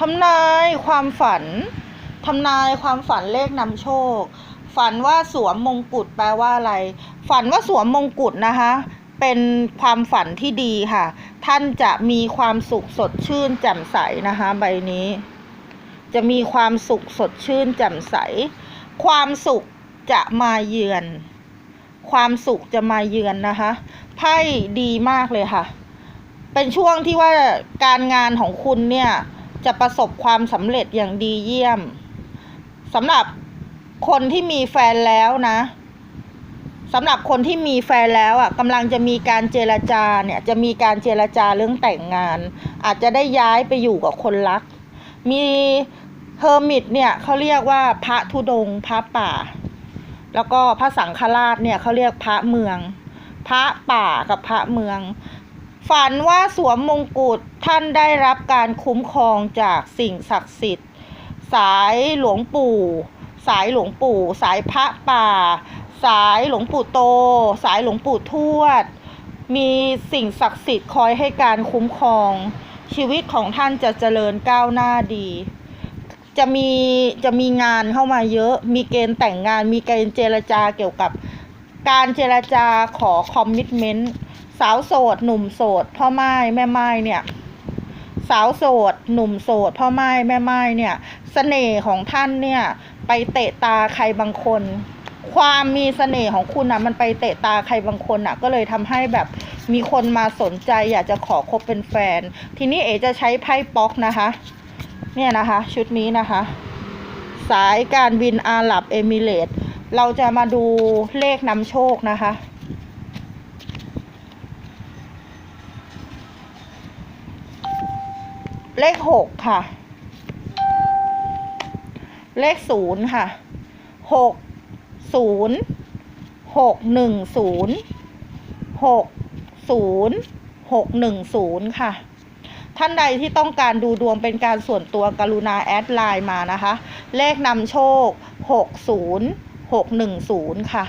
ทำนายความฝัน ทำนายความฝันเลขนำโชค ฝันว่าสวมมงกุฎแปลว่าอะไร ฝันว่าสวมมงกุฎนะคะ เป็นความฝันที่ดีค่ะ ท่านจะมีความสุขสดชื่นแจ่มใสนะคะ ใบนี้ จะมีความสุขสดชื่นแจ่มใส ความสุขจะมาเยือน ความสุขจะมาเยือนนะคะไพ่ดีมากเลยค่ะ เป็นช่วงที่ว่าการงานของคุณเนี่ย จะประสบความสำเร็จอย่างดีเยี่ยมสำหรับคนที่มีแฟนแล้วนะสำหรับคนที่มีแฟนแล้วอะกำลังจะมีการเจรจาเนี่ยจะมีการเจรจาเรื่องแต่งงาน อาจจะได้ย้ายไปอยู่กับคนรัก มีเฮอร์มิตเนี่ยเขาเรียกว่าพระธุดงพระป่า แล้วก็พระสังฆราชเนี่ยเขาเรียกพระเมือง พระป่ากับพระเมือง ฝันว่าสวมมงกุฎท่านได้รับการคุ้มครองจากสิ่งศักดิ์สิทธิ์ สายหลวงปู่ สายหลวงปู่ สายพระป่า สายหลวงปู่โต สายหลวงปู่ทวด มีสิ่งศักดิ์สิทธิ์คอยให้การคุ้มครอง ชีวิตของท่านจะเจริญก้าวหน้าดี จะมีจะมีงานเข้ามาเยอะ มีเกณฑ์แต่งงาน มีเกณฑ์เจรจาเกี่ยวกับการเจรจาขอคอมมิชเมนต์ สาวโสด หนุ่มโสด พ่อไม้แม่ไม้เนี่ย สาวโสด หนุ่มโสด พ่อไม้แม่ไม้เนี่ยเสน่ห์ของท่านเนี่ย ไปเตะตาใครบางคน ความมีเสน่ห์ของคุณอะมันไปเตะตาใครบางคนอะก็เลยทำให้แบบมีคนมาสนใจ อยากจะขอคบเป็นแฟน ทีนี้เอ๋จะใช้ไพ่ป๊อกนะคะ เนี่ยนะคะ ชุดนี้นะคะ สายการบินอาหรับเอมิเรต์เราจะมาดูเลขนำโชคนะคะ เลขหกค่ะ เลขศูนย์ค่ะหกศูนย์หกหนึ่งศูนย์หกศูนย์หกหนึ่งศูนย์ค่ะ ท่านใดที่ต้องการดูดวงเป็นการส่วนตัวกรุณาแอดไลน์มานะคะ เลขนำโชค60610ค่ะ